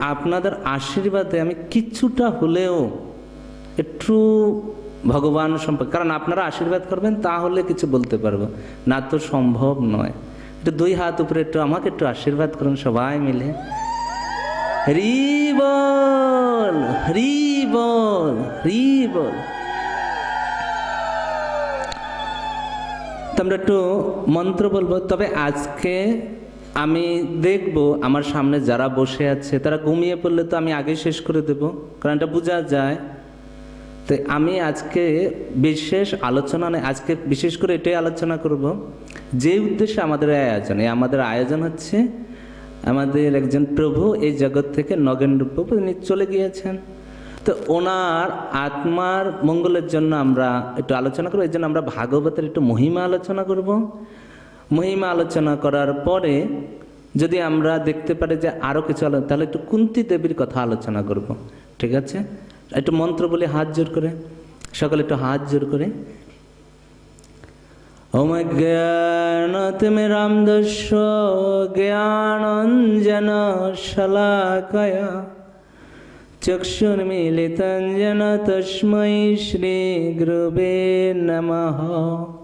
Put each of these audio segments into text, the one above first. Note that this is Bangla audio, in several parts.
আপনাদের আশীর্বাদে আমি কিছুটা হলেও একটু ভগবান সম্পর্কে, কারণ আপনারা আশীর্বাদ করবেন তাহলে কিছু বলতে পারব। না তো সম্ভব নয়। একটু দুই হাত উপরে একটু আমাকে একটু আশীর্বাদ করুন সবাই মিলে। হরি বল হরি বল হরি বল। আমরা একটু মন্ত্র বলব। তবে আজকে আমি দেখব আমার সামনে যারা বসে আছে, তারা ঘুমিয়ে পড়লে তো আমি আগে শেষ করে দেব। কারণ এটা বোঝা যায়। তো আমি আজকে বিশেষ আলোচনা আজকে বিশেষ করে এটাই আলোচনা করব। যে উদ্দেশ্যে আমাদের আয়োজন, এই আমাদের আয়োজন হচ্ছে আমাদের একজন প্রভু এই জগৎ থেকে নগেন্দ্র প্রভু উনি চলে গিয়েছেন। তো ওনার আত্মার মঙ্গলের জন্য আমরা একটু আলোচনা করব এই জন্য আমরা ভাগবতের একটু মহিমা আলোচনা করব। মহিমা আলোচনা করার পরে যদি আমরা দেখতে পারি যে আরও কিছু আলো তাহলে একটু কুন্তি দেবীর কথা আলোচনা করব। ঠিক আছে? একটু মন্ত্র বলে, হাত জোর করে। সকলে একটু হাত জোর করে। ওম জ্ঞানতিমিরামদস্য জ্ঞানঞ্জন শলাকয়া চক্ষুর্মিলিतं যেন তস্मै শ্রীগুরুবে নমঃ।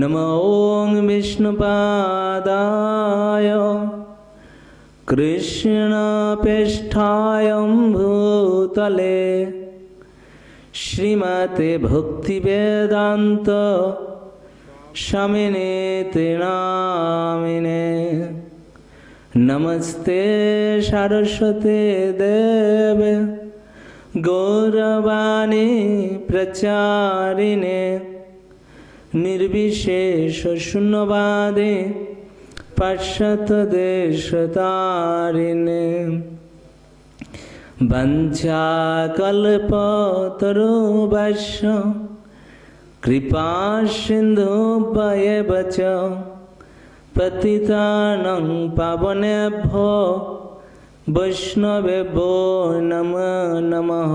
নম ॐ विष्णुपादाय कृष्णपेष्ठाय भूतले श्रीमते भक्तिवेदान्त स्वामिने नामिने नमस्ते सरस्वते देव गौरवाणी प्रचारिणे निर्विशेषशून्यवादे पाश्चात्यदेशतारिणे वञ्चाकल्पतरुवश्य कृपासिन्धुभयव च पतितानं पावनेभ्यो वैष्णवेभ्यो नमो नमः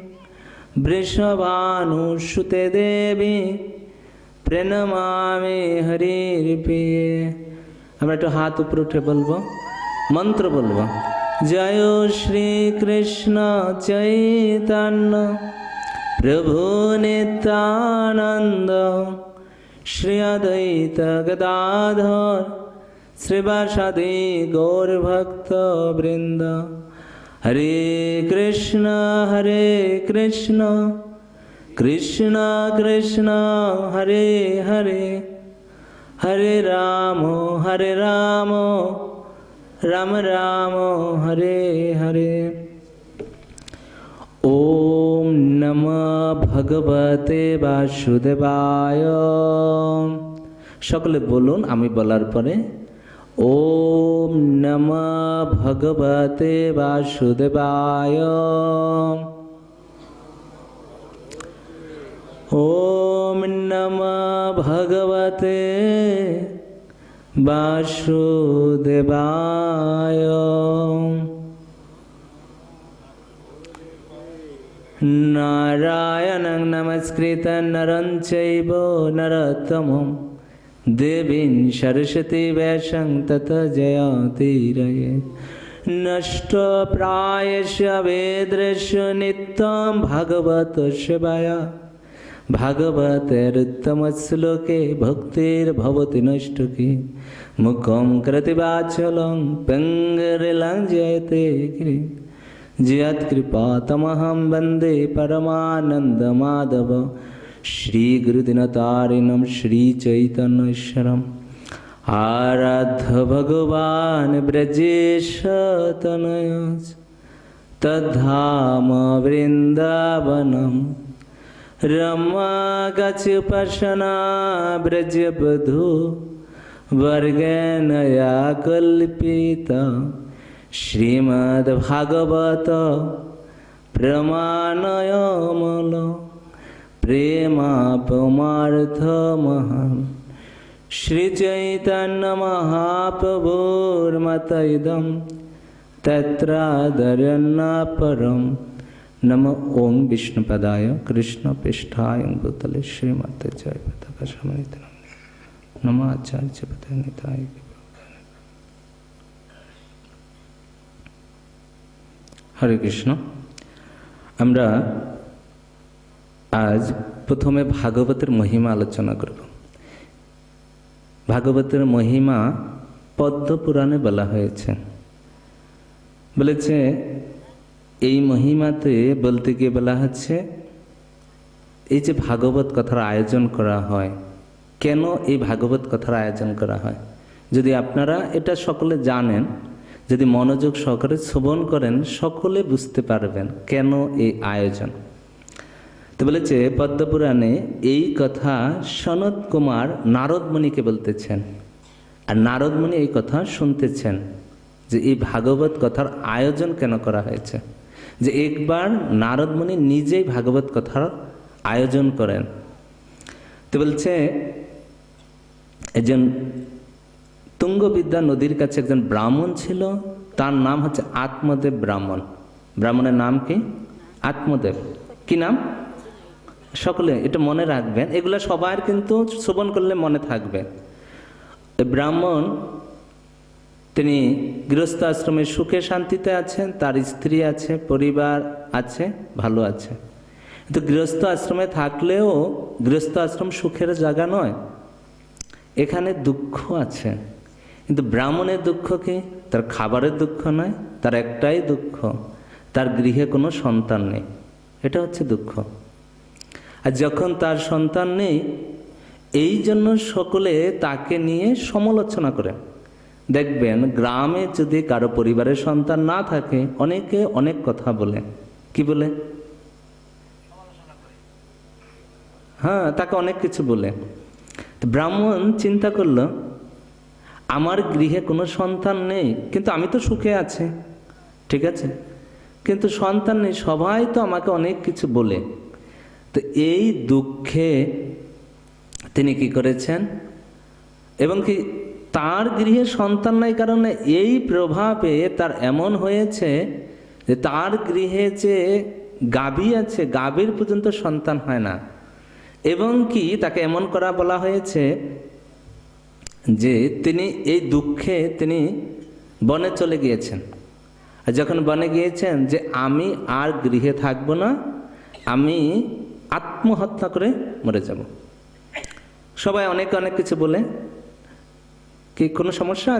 বৃষভানুসুতে দেবী, প্রণমামে হরির প্রিয়ে। আমরা একটু হাত উপরে উঠে বলব, মন্ত্র বলব। জয় শ্রীকৃষ্ণ চৈতন্য, প্রভু নিত্যানন্দ, শ্রী অদ্বৈত গদাধর, শ্রীবাসাদি গৌরভক্ত বৃন্দ হরে কৃষ্ণ হরে কৃষ্ণ। কৃষ্ণ কৃষ্ণ, হরে হরে। হরে রাম হরে রাম। রাম রাম, হরে হরে। ওম নম ভগবতে বাসুদেবায়। সকলে বলুন, আমি বলার পরে ওম নম ভগবতে বাসুদেবায়। ওম নম ভগবতে বাসুদেবায়। নারায়ণং নমস্কৃত নরং চৈব নরোত্তমম। দেবীং সরস্বতী ব্যাসং তত জয়তীরয়ে নষ্ট প্রায়শ বেদৃশ নিত্যম ভাগবত সেবায়া। ভাগবতের উত্তম শ্লোকে ভক্তির ভবতি নষ্টকে। মুখম কৃতিবাচলং পঙ্গরিলং জয়তে গিরি। যৎকৃপাতমহং বন্দে পরমানন্দমাধব শ্রীগুরুদিনতারিণম श्रीगुरुदिनतारिणं श्रीचैतन्यश्वरम् आराध्य भगवान् व्रजेशतनय तद्धाम वृन्दावनं रमागचपशना व्रजवधू वर्गेणया कल्पिता श्रीमद्भागवत प्रमाणयमल নম ওং বিষ্ণুপদায় কৃষ্ণ পৃষ্ঠায় ভূতলে শ্রীমতে জয় পতাকা সমৃত নম আচার্য পদ হরে কৃষ্ণ আমরা আজ প্রথমে ভাগবতের মহিমা আলোচনা করব। ভাগবতের মহিমা পদ্ম পুরাণে বলা হয়েছে। বলেছে, এই মহিমাতে বলতে গিয়ে বলা হচ্ছে, এই যে ভাগবত কথার আয়োজন করা হয়, কেন এই ভাগবত কথার আয়োজন করা হয়? যদি আপনারা এটা সকলে জানেন, যদি মনোযোগ সহকারে শ্রবণ করেন, সকলে বুঝতে পারবেন কেন এই আয়োজন। তো বলেছে, পদ্মপুরাণে এই কথা সনত কুমার নারদমণিকে বলতেছেন। আর নারদমণি এই কথা শুনতেছেন যে এই ভাগবত কথার আয়োজন কেন করা হয়েছে? যে একবার নারদমণি নিজেই ভাগবত কথার আয়োজন করেন। তো বলছে, একজন তুঙ্গবিদ্যা নদীর কাছে একজন ব্রাহ্মণ ছিল, তার নাম হচ্ছে আত্মদেব ব্রাহ্মণ। ব্রাহ্মণের নাম কি? আত্মদেব। কি নাম? সকলে এটা মনে রাখবেন, এগুলো সবার কিন্তু শ্রবণ করলে মনে থাকবে। ব্রাহ্মণ, তিনি গৃহস্থ আশ্রমে সুখে শান্তিতে আছেন, তার স্ত্রী আছে, পরিবার আছে, ভালো আছে। কিন্তু গৃহস্থ আশ্রমে থাকলেও গৃহস্থ আশ্রম সুখের জায়গা নয়। এখানে দুঃখ আছে। কিন্তু ব্রাহ্মণের দুঃখ কি? তার খাবারের দুঃখ নয়, তার একটাই দুঃখ, তার গৃহে কোনো সন্তান নেই। এটা হচ্ছে দুঃখ। আর যখন তার সন্তান নেই, এই জন্য সকলে তাকে নিয়ে সমালোচনা করে দেখবেন গ্রামে যদি কারও পরিবারের সন্তান না থাকে, অনেকে অনেক কথা বলে। কি বলে? হ্যাঁ তাকে অনেক কিছু বলে। ব্রাহ্মণ চিন্তা করল, আমার গৃহে কোনো সন্তান নেই, কিন্তু আমি তো সুখে আছি। ঠিক আছে? কিন্তু সন্তান নেই, সবাই তো আমাকে অনেক কিছু বলে। তো এই দুঃখে তিনি কি করেছেন? এবং কি তার গৃহে সন্তান নাই কারণে এই প্রভাবে তার এমন হয়েছে যে তার গৃহে যে গাভী আছে গাভীর পর্যন্ত সন্তান হয় না। এবং কি তাকে এমন করা বলা হয়েছে যে তিনি এই দুঃখে তিনি বনে চলে গিয়েছেন। যখন বনে গিয়েছেন যে আমি আর গৃহে থাকব না, আমি আত্মহত্যা করে মরে যাব। সবাই অনেক অনেক কিছু বলে। কি কোনো সমস্যা?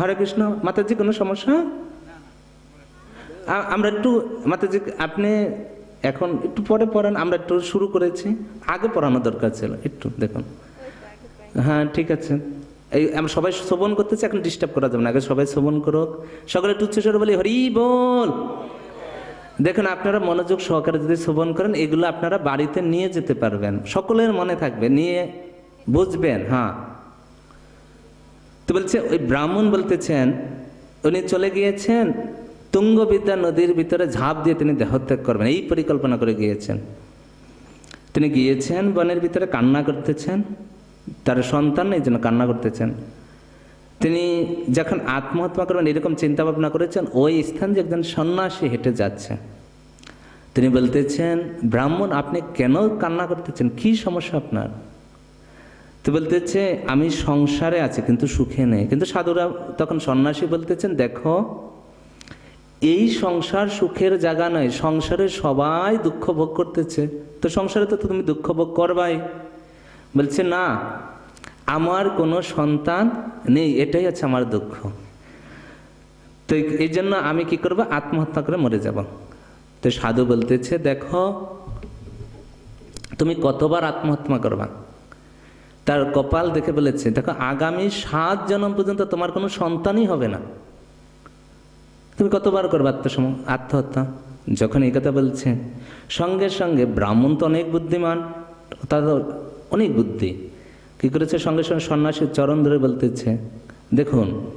হরে কৃষ্ণ, মাতাজি কোনো সমস্যা? আমরা একটু, মাতাজি, আপনি এখন একটু পরে পড়ান, আমরা একটু শুরু করেছি। আগে পড়ানো দরকার ছিল, একটু দেখুন। হ্যাঁ ঠিক আছে। এই, আমরা সবাই শ্রবণ করতেছি, এখন ডিস্টার্ব করা যাবে না। আগে সবাই শ্রবণ করুক। সকলে একটু উচ্চস্বরে বলি, হরি বল! দেখুন, আপনারা মনোযোগ সহকারে যদি শ্রবণ করেন, এগুলো আপনারা বাড়িতে নিয়ে যেতে পারবেন। সকলের মনে থাকবে, নিয়ে বুঝবেন হ্যাঁ। তো বলছে, ওই ব্রাহ্মণ বলতেছেন, উনি চলে গিয়েছেন, তুঙ্গবিদ্যা নদীর ভিতরে ঝাঁপ দিয়ে তিনি দেহত্যাগ করবেন। এই পরিকল্পনা করে গিয়েছেন। তিনি গিয়েছেন বনের ভিতরে, কান্না করতেছেন। তার সন্তান এই জন্য কান্না করতেছেন। তিনি যখন আত্মহত্যা করবেন এরকম চিন্তা ভাবনা করেছেন, ওই স্থান যে একজন সন্ন্যাসী হেঁটে যাচ্ছে। তিনি বলতেছেন, ব্রাহ্মণ, আপনি কেন কান্না করতেছেন? কি সমস্যা আপনার? তো বলতেছে, আমি সংসারে আছি, কিন্তু সুখে নেই। কিন্তু সাধুরা তখন সন্ন্যাসী বলতেছেন, দেখো, এই সংসার সুখের জায়গা নয়, সংসারে সবাই দুঃখ ভোগ করতেছে। তো সংসারে তো তুমি দুঃখ ভোগ করবাই। বলছে, না আমার কোনো সন্তান নেই, এটাই হচ্ছে আমার দুঃখ। তো এই জন্য আমি কি করব? আত্মহত্যা করে মরে যাব। তো সাধু বলতেছে, দেখো, তুমি কতবার আত্মহত্যা করবা? তার কপাল দেখে বলেছে, দেখো, আগামী সাত জন্ম পর্যন্ত তোমার কোনো সন্তানই হবে না। তুমি কতবার করবে আত্মসম আত্মহত্যা? যখন এই কথা বলছে, সঙ্গে সঙ্গে ব্রাহ্মণ তো অনেক বুদ্ধিমান তাদের অনেক বুদ্ধি। কি করেছে? সঙ্গে সঙ্গে সন্ন্যাসীর চরণ ধরে বলতেছে, দেখুন,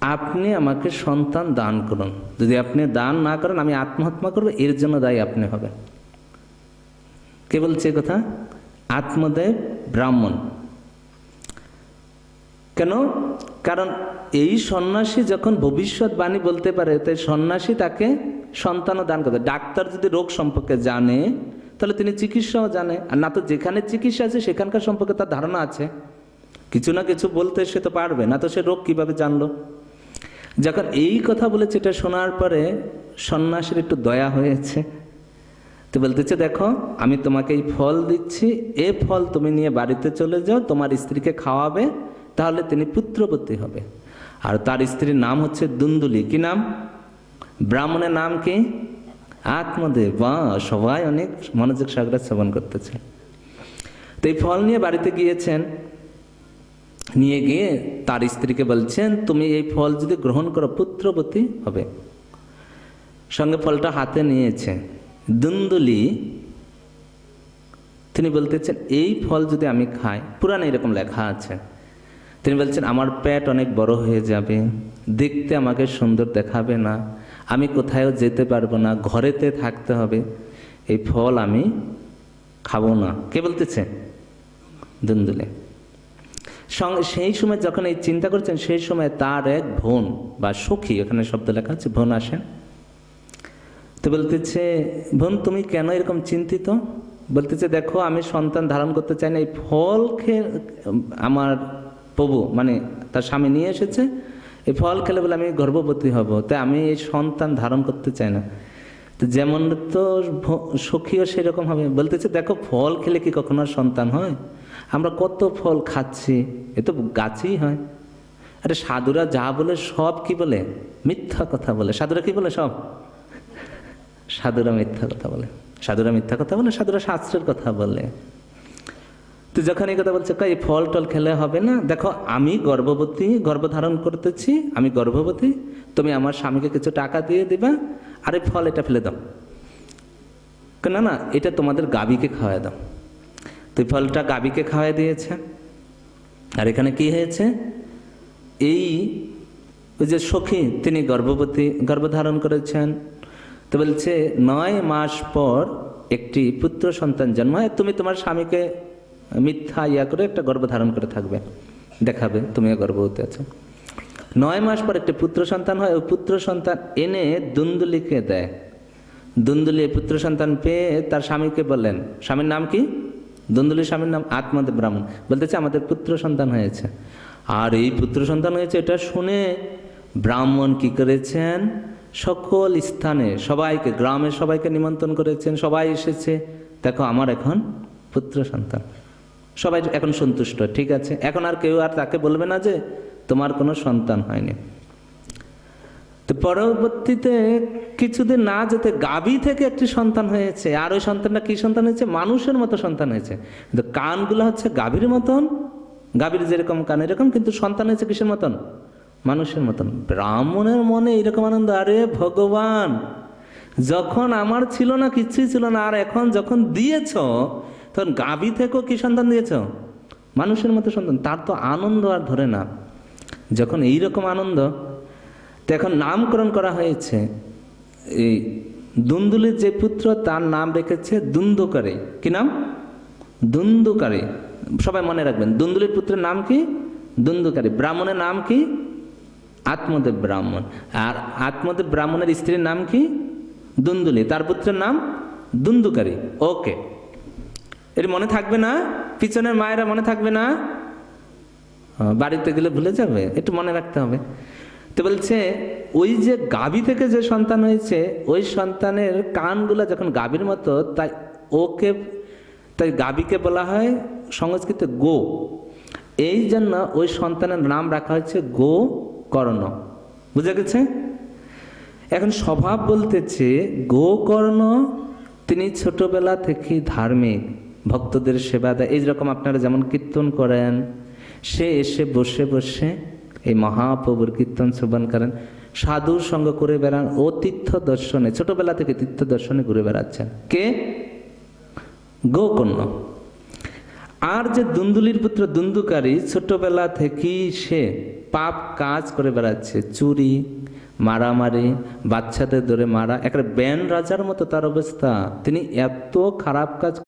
আপনি আমাকে সন্তান দান করুন। যদি আপনি দান না করেন, আমি আত্মহত্যা করব, এর জন্য দায়ী আপনি হবেন। কে বলছে কথা? আত্মদেব ব্রাহ্মণ। কেন? কারণ এই সন্ন্যাসী যখন ভবিষ্যৎবাণী বলতে পারে তাই সন্ন্যাসী তাকে সন্তানও দান করবে। ডাক্তার যদি রোগ সম্পর্কে জানে তাহলে তিনি চিকিৎসাও জানে। আর না তো যেখানে চিকিৎসা আছে, সেখানকার সম্পর্কে তার ধারণা আছে। কিছু না কিছু বলতে সে তো পারবে, না তো সে রোগ কীভাবে জানলো? যখন এই কথা বলেছে এটা শোনার পরে সন্ন্যাসীর একটু দয়া হয়েছে। তো বলতেছে, দেখো, আমি তোমাকে এই ফল দিচ্ছি, এ ফল তুমি নিয়ে বাড়িতে চলে যাও, তোমার স্ত্রীকে খাওয়াবে, তাহলে তিনি পুত্রবতী হবে। আর তার স্ত্রীর নাম হচ্ছে দুন্দুলি। কি নাম? ব্রাহ্মণের নাম কি? আত্মদেব, বা, সবাই অনেক মনোযোগ সাগরে শ্রবণ করতেছে। তো এই ফল নিয়ে বাড়িতে গিয়েছেন, নিয়ে গিয়ে তার স্ত্রীকে বলছেন, তুমি এই ফল যদি গ্রহণ করো, পুত্রবতী হবে। সঙ্গে ফলটা হাতে নিয়েছে। দুন্দুলি, তিনি বলতেছেন, এই ফল যদি আমি খাই পুরানো এরকম লেখা আছে। তিনি বলছেন, আমার পেট অনেক বড় হয়ে যাবে, দেখতে আমাকে সুন্দর দেখাবে না। আমি কোথাও যেতে পারব না, ঘরেতে থাকতে হবে, এই ফল আমি খাব না। কে বলতেছে? দুন্দুলে। সেই সময় যখন এই চিন্তা করছেন, সেই সময় তার এক বোন বা সখী, এখানে শব্দ লেখা আছে, বোন আসেন। তো বলতেছে, বোন, তুমি কেন এরকম চিন্তিত? বলতেছে, দেখো, আমি সন্তান ধারণ করতে চাই না, এই ফল খেয়ে আমার প্রভু মানে তার স্বামী নিয়ে এসেছে এই ফল খেলে বলে আমি গর্ভবতী হব, তাই আমি এই সন্তান ধারণ করতে চাই না। তো যেমন তো সখীও সেরকম হবে। বলতেছে, দেখো, ফল খেলে কি কখনো আর সন্তান হয়? আমরা কত ফল খাচ্ছি, এ তো গাছই হয়। আরে সাধুরা যা বলে সব কি বলে? মিথ্যা কথা বলে। সাধুরা কি বলে সব? সাধুরা মিথ্যা কথা বলে। সাধুরা মিথ্যা কথা বলে, সাধুরা শাস্ত্রের কথা বলে। তো যখন এই কথা বলছে এই ফল টল খেলে হবে না? দেখো, আমি গর্ভবতী, গর্ভধারণ করতেছি, আমি গর্ভবতী, তুমি আমার স্বামীকে কিছু টাকা দিয়ে দিবা, আর এই ফল এটা ফেলে দাও। না না, এটা তোমাদের গাবিকে খাওয়াই দাও। তো ফলটা গাবিকে খাওয়াই দিয়েছে। আর এখানে কি হয়েছে? এই ওই যে সখী, তিনি গর্ভবতী, গর্ভধারণ করেছেন। তো বলছে, নয় মাস পর একটি পুত্র সন্তান জন্মায়, তুমি তোমার স্বামীকে মিথ্যা ইয়া করে একটা গর্ব ধারণ করে থাকবে। দেখাবে, তুমিও গর্ভবতী আছো। নয় মাস পর একটি পুত্র সন্তান হয় ওই পুত্র সন্তান এনে দুন্দুলিকে দেয়। দুন্দুলি পুত্র সন্তান পেয়ে তার স্বামীকে বললেন, স্বামীর নাম কি? দুন্দুলির স্বামীর নাম আত্মদেব ব্রাহ্মণ। বলতেছে, আমাদের পুত্র সন্তান হয়েছে। আর এই পুত্র সন্তান হয়েছে, এটা শুনে ব্রাহ্মণ কি করেছেন? সকল স্থানে সবাইকে, গ্রামের সবাইকে নিমন্ত্রণ করেছেন, সবাই এসেছে। দেখো, আমার এখন পুত্র সন্তান। সবাই এখন সন্তুষ্ট, ঠিক আছে? এখন আর কেউ আর তাকে বলবে না যে তোমার কোনো সন্তান হয়নি। তো পরবর্তীতে কিছুদিন না যেতে গাভী থেকে একটি সন্তান হয়েছে। আর ওই সন্তানটা কি সন্তান হয়েছে? মানুষের মতো সন্তান হয়েছে। কিন্তু কানগুলো হচ্ছে গাভীর মতন। গাভীর যেরকম কান এরকম, কিন্তু সন্তান হয়েছে কিসের মতন? মানুষের মতন। ব্রাহ্মণের মনে এরকম আনন্দ, আরে ভগবান! যখন আমার ছিল না, কিছুই ছিল না, আর এখন যখন দিয়েছ তখন গাভী থেকেও কি সন্তান দিয়েছ? মানুষের মতো সন্তান, তার তো আনন্দ আর ধরে না। যখন এই রকম আনন্দ, তো এখন নামকরণ করা হয়েছে। এই দুন্দুলির যে পুত্র, তার নাম রেখেছে দুন্দুকারী। কি নাম? দুন্দুকারী। সবাই মনে রাখবেন, দুন্দুলির পুত্রের নাম কি? দুন্দুকারী। ব্রাহ্মণের নাম কি? আত্মদেব ব্রাহ্মণ। আর আত্মদেব ব্রাহ্মণের স্ত্রীর নাম কি? দুন্দুলি। তার পুত্রের নাম দুন্দুকারী। ওকে। এর মনে থাকবে না? পিছনের মায়েরা মনে থাকবে না? বাড়িতে গেলে ভুলে যাবে, একটু মনে রাখতে হবে। তো বলছে, ওই যে গাভী থেকে যে সন্তান হয়েছে, ওই সন্তানের কানগুলো যখন গাভীর মতো, তাই ওকে, তাই গাভীকে বলা হয় সংস্কৃতে গো। এই জন্য ওই সন্তানের নাম রাখা হয়েছে গো কর্ণ। বুঝা গেছে? এখন স্বভাব বলতেছে গোকর্ণ তিনি ছোটবেলা থেকেই ধার্মিক। ভক্তদের সেবা দেয়। এই রকম আপনারা যেমন কীর্তন করেন, সে এসে বসে বসে এই মহাপ্রভুর কীর্তন শ্রবণ করেন। সাধুর সঙ্গ করে বেড়ান, ও তীর্থ দর্শনে, ছোটবেলা থেকে তীর্থ দর্শনে ঘুরে বেড়াচ্ছেন। কে? গোকর্ণ। আর যে দুন্দুলির পুত্র দুন্দুকারী, ছোটবেলা থেকেই সে পাপ কাজ করে বেড়াচ্ছে। চুরি, মারামারি, বাচ্চাদের ধরে মারা, একটা ব্যান রাজার মতো তার অবস্থা। তিনি এত খারাপ কাজ